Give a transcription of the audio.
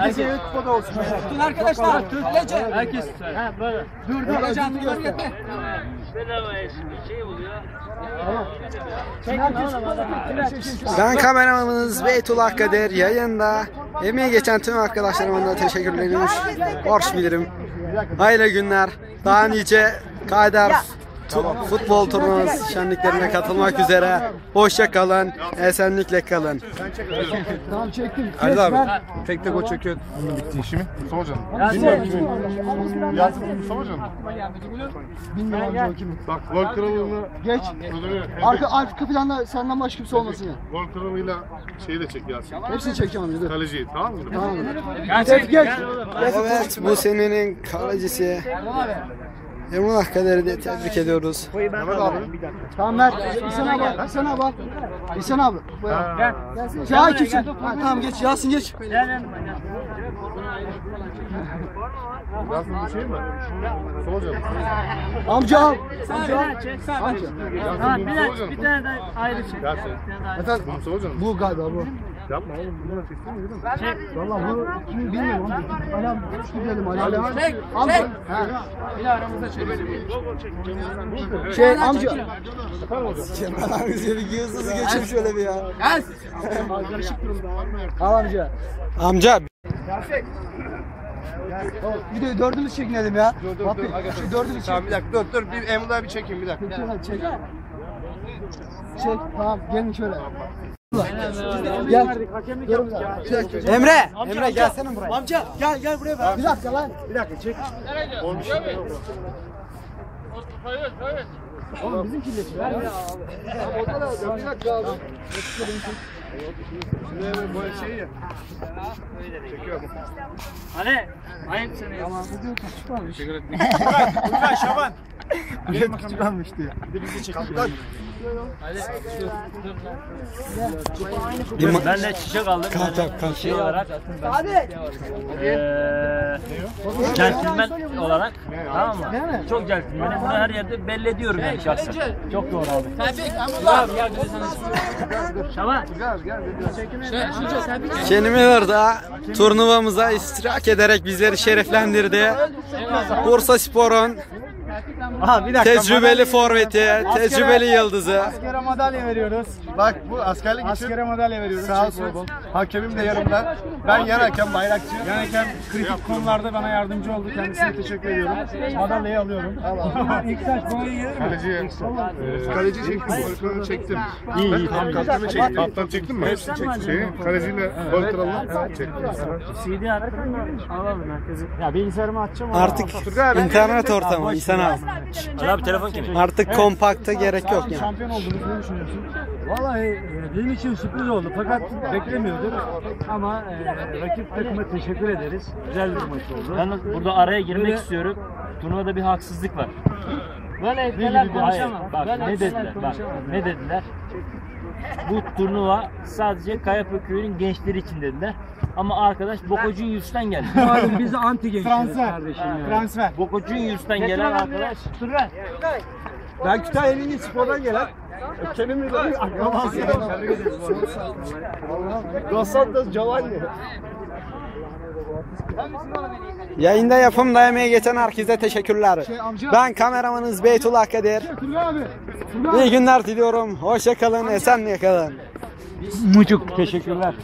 Herkes kupada olsun. Tutun arkadaşlar. Kaleci. Herkes tutar. Ha böyle. Dur dur. Kaleci antrenörü yeter. Ben kameramanınız Beytullah Kader yayında. Emeği geçen tüm arkadaşlarıma da teşekkürlerimi borç bilirim. Hayırlı günler. Daha nice Kader tu- futbol turnuvası şenliklerine katılmak üzere. Hoşça kalın. Esenlikle kalın. Tamam çektim. Hadi abi. Tek tek o çekiyor. Bunun bitti işi mi? Mustafa Hoca'nın. Bilmiyorum kimin. Yasin Mustafa. Bilmiyorum amca o kimin. Bak gol kralını Geç. Arka, arka planda senden başka kimse olmasın ya. gol kralıyla şeyi de çek Yasin. Hepsini çekeceğim amca. Kaleciyi tamam mı? Tamam? Geç geç. Evet bu senenin kalecisi. Emrullah Kader'i de tebrik ediyoruz. Mehmet abi. Tamam Mert. İhsan abi. İhsan abi. İhsan abi. Gel. Gel kimsin? Ha, tamam geç. Yasin geç. Yasin bir şey mi? Hoca'nın. Amca al. Amca al. Amca. Bu Mustafa Hoca'nın. Bir tane daha ayrı çek. Yasin. Efendim? Bu galiba bu. Yapma oğlum. Bunları çeksin mi? Valla bu kim bilmiyorum. Alam. Şu dedim alam. Çek. Amca. Ha. Şey amca. Kemal abi bir hızlı geçin şöyle bir ya. Al amca. Amca Bir de dördümüz çekinelim ya. Dur dur dur. Şu dördümüz çek. bir dakika dur dur. Bir Emrullah bir çekeyim bir dakika. Çek çek. Çek tamam gelin şöyle. Gel. Çek, çek. Emre, Emre gelsene buraya. Amca gel gel buraya bak. Bir dakika lan. Bir dakika çek. Oğlum bizim kirletiyor. Ver ya abi. O da bir dakika abi. Şuraya böyle şey ya. Hani? Ayıp seni ya. Tamam bu diyor küçük varmış. Şaban. Küçük varmış diyor. Bir ma- Ben de çiçek aldım. Kalk, kalk, kalk. Şey olarak. Eee centilmen olarak. Tamam mı? Çok centilmenim. Bunu her yerde belli ediyorum yani şahsen. Çok doğru abi. Tabii. Gel gel Şaban. Kendimi orada turnuvamıza iştirak ederek bizleri şereflendirdi. Bursa Spor'un Aha bir dakika. tecrübeli forveti, tecrübeli yıldızı. Askere madalya veriyoruz. Bak bu askerlik için. Askere madalya veriyoruz. Sağ olsun. Hakemim de yanımda. Ben yan hakem, bayrakçı. Yan hakem kritik konularda bana yardımcı oldu. Kendisine teşekkür ediyorum. Madalyayı alıyorum. İlk taş boyu yerim. Kaleciye. Ee, kaleci çektim. Gol kralını çektim. İyi iyi. Kaptanı çektim. Kaptan çektin mi? Çektim. Kaleciyle gol kralını çektim. CD alalım herkesi. Ya bilgisayarımı açacağım. Artık internet ortamı İhsan abi. Ali abi telefon kimin? Artık kompakta gerek yok yani. Şampiyon oldunuz. Ne düşünüyorsun? Vallahi e, benim için sürpriz oldu fakat beklemiyordum ama e, rakip takıma teşekkür ederiz. Güzel bir maç oldu. Yalnız burada araya girmek istiyorum. Turnuvada bir haksızlık var. Böyle gibi konuşamam. Bak ne dediler? Bak ne dediler? Bu turnuva sadece Kayapı Köyü'nün gençleri için dediler. Ama arkadaş Bokocuğun yüzden geldi. Malum biz anti gençleriz Transfer. kardeşim ya. Transfer. Bokocuğun yüzden gelen arkadaş. Ben Kütahya Milli Spor'dan gelen Kenim'le de akrabası. Dos Santos Giovanni. Yayında yapımda emeği geçen herkese teşekkürler. amca. Ben kameramanınız Beytullah Kadir. Abi. İyi günler diliyorum. Hoşça kalın, esenle kalın. Mucuk teşekkürler.